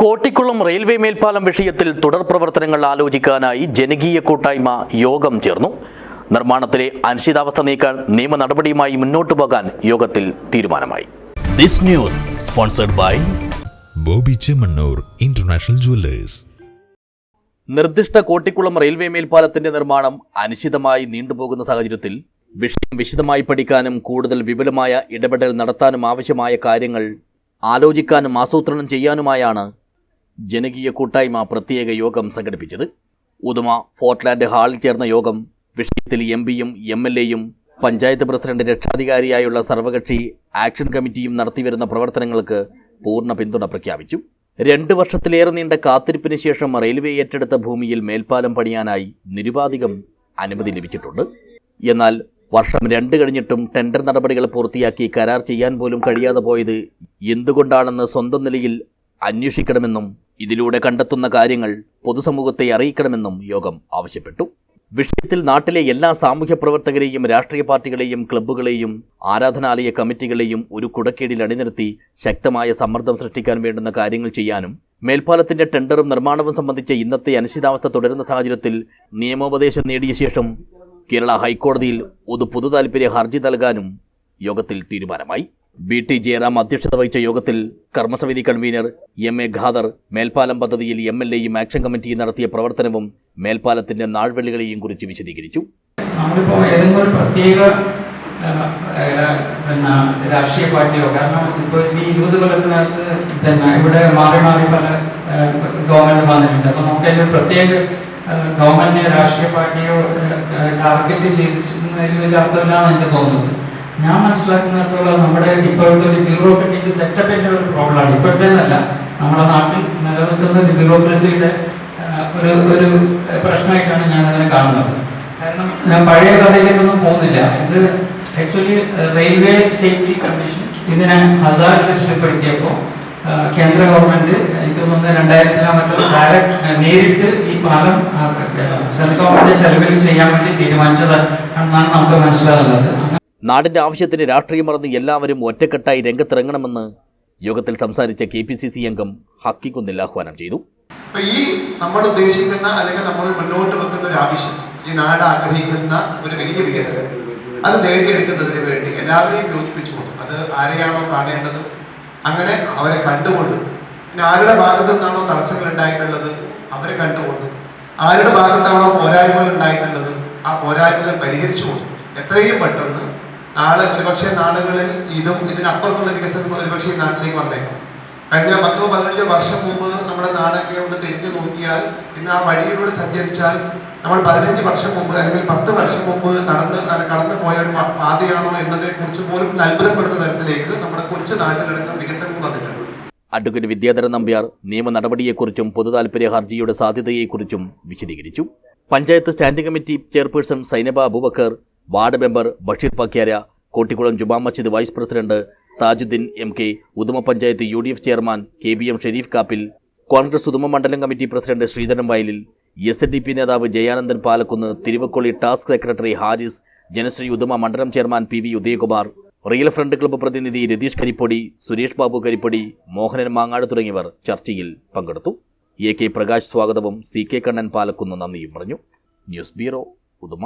Kottikulam railway മേൽപ്പാലം വിഷയത്തിൽ തുടർ പ്രവർത്തനങ്ങൾ ആലോചിക്കാനായി ജനകീയ കൂട്ടായ്മ യോഗം ചേർന്നു. നിർമ്മാണത്തിലെ അനിശ്ചിതാവസ്ഥ നീക്കാൻ നിയമ നടപടിയുമായി മുന്നോട്ടു പോകാൻ യോഗത്തിൽ തീരുമാനമായി. This news sponsored by Bobby Chemmanur international jewellers നിർദ്ദിഷ്ട കോട്ടിക്കുളം റെയിൽവേ മേൽപ്പാലത്തിന്റെ നിർമ്മാണം അനിശ്ചിതമായി നീണ്ടുപോകുന്ന സാഹചര്യത്തിൽ വിഷയം വിശദമായി പഠിക്കാനും കൂടുതൽ വിപുലമായ ഇടപെടൽ നടത്താനും ആവശ്യമായ കാര്യങ്ങൾ ആലോചിക്കാനും ആസൂത്രണം ചെയ്യാനുമായാണ് ജനകീയ കൂട്ടായ്മ പ്രത്യേക യോഗം സംഘടിപ്പിച്ചത്. ഉദുമ ഫോർട്ട്ലാൻഡ് ഹാളിൽ ചേർന്ന യോഗം വിഷയത്തിൽ എം പിയും എം എൽ എയും പഞ്ചായത്ത് പ്രസിഡന്റ് രക്ഷാധികാരിയായുള്ള സർവകക്ഷി ആക്ഷൻ കമ്മിറ്റിയും നടത്തിവരുന്ന പ്രവർത്തനങ്ങൾക്ക് പൂർണ പിന്തുണ പ്രഖ്യാപിച്ചു. രണ്ട് വർഷത്തിലേറെ നീണ്ട കാത്തിരിപ്പിന് ശേഷം റെയിൽവേ ഏറ്റെടുത്ത ഭൂമിയിൽ മേൽപ്പാലം പണിയാനായി നിരുപാധികം അനുമതി ലഭിച്ചിട്ടുണ്ട്. എന്നാൽ വർഷം രണ്ട് കഴിഞ്ഞിട്ടും ടെൻഡർ നടപടികൾ പൂർത്തിയാക്കി കരാർ ചെയ്യാൻ പോലും കഴിയാതെ പോയത് എന്തുകൊണ്ടാണെന്ന് സ്വന്തം നിലയിൽ അന്വേഷിക്കണമെന്നും ഇതിലൂടെ കണ്ടെത്തുന്ന കാര്യങ്ങൾ പൊതുസമൂഹത്തെ അറിയിക്കണമെന്നും യോഗം ആവശ്യപ്പെട്ടു. വിഷയത്തിൽ നാട്ടിലെ എല്ലാ സാമൂഹ്യ പ്രവർത്തകരെയും രാഷ്ട്രീയ പാർട്ടികളെയും ക്ലബ്ബുകളെയും ആരാധനാലയ കമ്മിറ്റികളെയും ഒരു കുടക്കീടിൽ അണിനിരത്തി ശക്തമായ സമ്മർദ്ദം സൃഷ്ടിക്കാൻ വേണ്ടുന്ന കാര്യങ്ങൾ ചെയ്യാനും മേൽപ്പാലത്തിന്റെ ടെൻഡറും നിർമ്മാണവും സംബന്ധിച്ച ഇന്നത്തെ അനിശ്ചിതാവസ്ഥ തുടരുന്ന സാഹചര്യത്തിൽ നിയമോപദേശം നേടിയ ശേഷം കേരള ഹൈക്കോടതിയിൽ ഒരു പുതുതാൽപര്യ ഹർജി നൽകാനും യോഗത്തിൽ തീരുമാനമായി. ബി ടി ജയറാം അധ്യക്ഷത വഹിച്ച യോഗത്തിൽ കർമ്മസമിതി കൺവീനർ എം എ ഖാദർ മേൽപ്പാലം പദ്ധതിയിൽ എം എൽ എയും ആക്ഷൻ കമ്മിറ്റിയും നടത്തിയ പ്രവർത്തനവും മേൽപ്പാലത്തിന്റെ നാൾവെള്ളികളെയും കുറിച്ച് വിശദീകരിച്ചു. രാഷ്ട്രീയ പാർട്ടിയോ കാരണം ഇപ്പോൾ ഈ ഇവിടെ മാറി മാറി പല ഗവൺമെന്റ് വന്നിട്ടുണ്ട്. നമുക്ക് പ്രത്യേക രാഷ്ട്രീയ പാർട്ടിയോ ടാർഗറ്റ് വലിയ അർത്ഥമില്ലാന്ന് എനിക്ക് തോന്നുന്നത് ഞാൻ മനസ്സിലാക്കുന്നിടത്തോളം നമ്മുടെ ഇപ്പോഴത്തെ ഒരു ബ്യൂറോക്രറ്റിക് സെറ്റപ്പിന്റെ ഒരു പ്രോബ്ലമാണ് ഇപ്പോഴത്തേന്നല്ല നമ്മുടെ നാട്ടിൽ നിലനിൽക്കുന്ന ഒരു ബ്യൂറോക്രസിയുടെ ഒരു ഒരു പ്രശ്നമായിട്ടാണ് ഞാൻ അതിനെ കാണുന്നത്. കാരണം ഞാൻ പഴയ കഥയിലേക്കൊന്നും പോകുന്നില്ല. ഇത് ആക്ച്വലി റെയിൽവേ സേഫ്റ്റി കമ്മീഷൻ ഇതിനെ ഹസാർഡ് ലിസ്റ്റിൽപ്പെടുത്തിയപ്പോൾ കേന്ദ്ര ഗവൺമെന്റ് എനിക്ക് തോന്നുന്നത് രണ്ടായിരത്തിലാ മറ്റോ ഡയറക്ട് നേരിട്ട് ഈ പാലം സെൻട്രൽ ഗവൺമെന്റ് ചെലവിൽ ചെയ്യാൻ വേണ്ടി തീരുമാനിച്ചത് എന്നാണ് നമുക്ക് മനസ്സിലാകുന്നത്. നാടിന്റെ ആവശ്യത്തിന് രാഷ്ട്രീയം മറന്ന് എല്ലാവരും ഒറ്റക്കെട്ടായി രംഗത്തിറങ്ങണമെന്ന് യോഗത്തിൽ സംസാരിച്ച കെ പി സി സി അംഗം ഹക്കിക്കുന്നിൽ ആഹ്വാനം ചെയ്തു. ഈ നമ്മൾ ഉദ്ദേശിക്കുന്ന അല്ലെങ്കിൽ നമ്മൾ മുന്നോട്ട് വെക്കുന്ന ഒരു ആവശ്യം ഈ നാട് ആഗ്രഹിക്കുന്ന ഒരു വലിയ വികസനം അത് നേടിയെടുക്കുന്നതിന് വേണ്ടി എല്ലാവരെയും യോജിപ്പിച്ചുകൊണ്ട് അത് ആരെയാണോ കാണേണ്ടത് അങ്ങനെ അവരെ കണ്ടുകൊണ്ട് പിന്നെ ആരുടെ ഭാഗത്തു നിന്നാണോ തടസ്സങ്ങൾ ഉണ്ടായിട്ടുള്ളത് അവരെ കണ്ടുകൊണ്ട് ആരുടെ ഭാഗത്താണോ പോരായ്മകൾ ഉണ്ടായിട്ടുള്ളത് ആ പോരായ്മകൾ പരിഹരിച്ചുകൊണ്ട് എത്രയും പെട്ടെന്ന് നാളെ ഒരുപക്ഷെ നാടുകളിൽ ഇതും ഇതിനപ്പുറത്തുള്ള വികസനം ഒരുപക്ഷെ ഈ നാട്ടിലേക്ക് വന്നേക്കും കഴിഞ്ഞ പത്തോ പതിനഞ്ചോ വർഷം മുമ്പ് നമ്മുടെ നാടൊക്കെ ഒന്ന് തിരിഞ്ഞു നോക്കിയാൽ ഇന്ന് ആ വഴിയിലൂടെ സഞ്ചരിച്ചാൽ നമ്മൾ പതിനഞ്ച് വർഷം മുമ്പ് അല്ലെങ്കിൽ പത്ത് വർഷം മുമ്പ് നടന്ന് കടന്നു പോയ ഒരു പാതയാണോ എന്നതിനെ കുറിച്ച് പോലും അത്ഭുതപ്പെടുന്ന തരത്തിലേക്ക് നമ്മുടെ കൊച്ചു നാട്ടിലടക്കം വികസനം വന്നിട്ടുണ്ട്. അഡ്വക്കേറ്റ് വിദ്യാധരൻ നമ്പ്യാർ നിയമ നടപടിയെക്കുറിച്ചും പൊതുതാൽപര്യ ഹർജിയുടെ സാധ്യതയെക്കുറിച്ചും വിശദീകരിച്ചു. Panchayat standing committee chairperson Zainaba Aboobacker ward member Basheer Pakyara Kottikulam Juma Masjid vice president Thajudheen M K Uduma panchayat U D F chairman K B M Shareef Kappil Congress Uduma മണ്ഡലം committee president Sreedharan വയലിൽ S N D P നേതാവ് Jayanandan Palakkunnu തിരുവക്കൊള്ളി task secretary Haris Janasree Uduma മണ്ഡലം chairman P V Udayakumar real friend club പ്രതിനിധി രതീഷ് കരിപ്പൊടി സുരേഷ് ബാബു കരിപ്പൊടി മോഹനൻ മാങ്ങാട് തുടങ്ങിയവർ ചർച്ചയിൽ പങ്കെടുത്തു. A K Prakash സ്വാഗതവും C K Kannan Palakkunnu നന്ദിയും പറഞ്ഞു. News bureau Uduma.